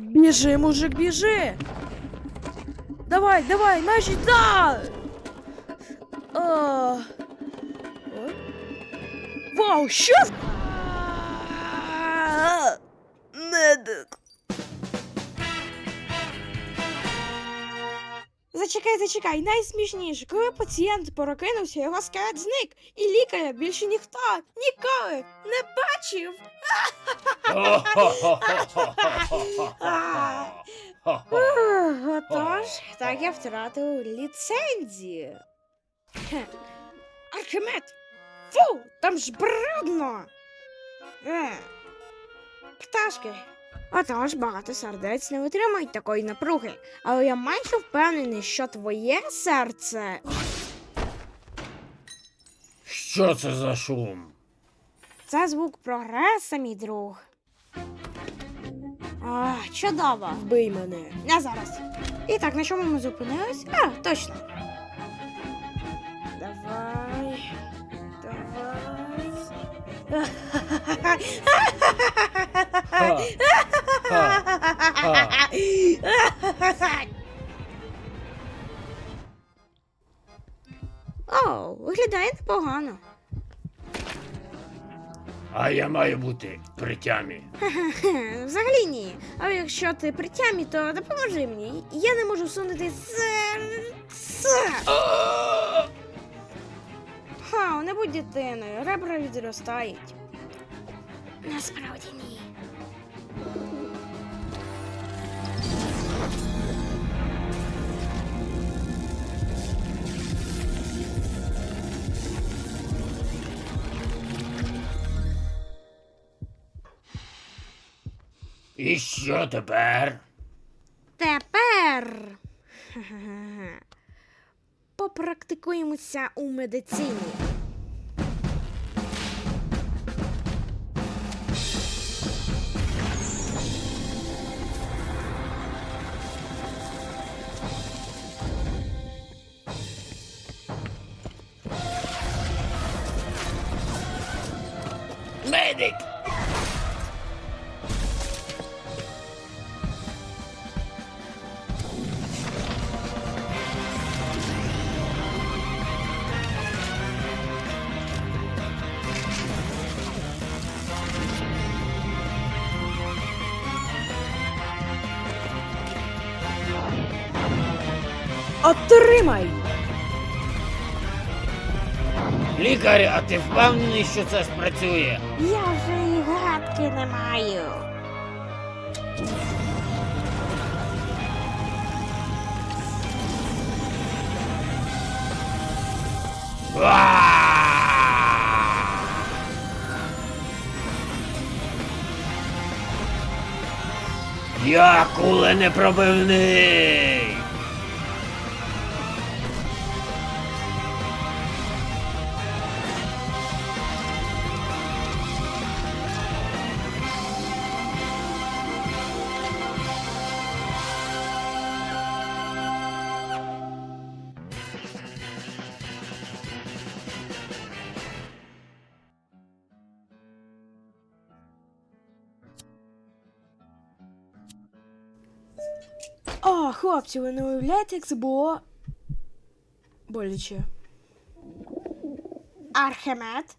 Біжи, мужик, біжи! Давай, давай, наші, да! А... О. Вау, що? Зачекай, зачекай, найсмішніше, коли пацієнт прокинувся, його скелет зник, і лікаря більше ніхто ніколи не бачив. Отож, так я втратив ліцензію. Архимед! Фу, там ж брудно. Е. Пташки. Отож, багато сердець не витримають такої напруги. Але я майже впевнений, що твоє серце. Що це за шум? Це звук прогреса, мій друг. А, чудово. Вбий мене. Не зараз. І так, на чому ми зупинились? А, точно. Давай. Давай. Ха, О, виглядає непогано. А я маю бути при тямі. Хе, Взагалі ні. Але якщо ти при тямі, то допоможи мені. Я не можу всунути серце. Ха, не будь дитиною, ребра відростають. Насправді ні. І що тепер? Тепер попрактикуємося у медицині. Медик! Отримай! Лікар, а ти впевнений, що це спрацює? Я вже і гадки не маю. Я куленепробивний! О, хлопці, ви не уявляєте, як це було боляче. Архимед?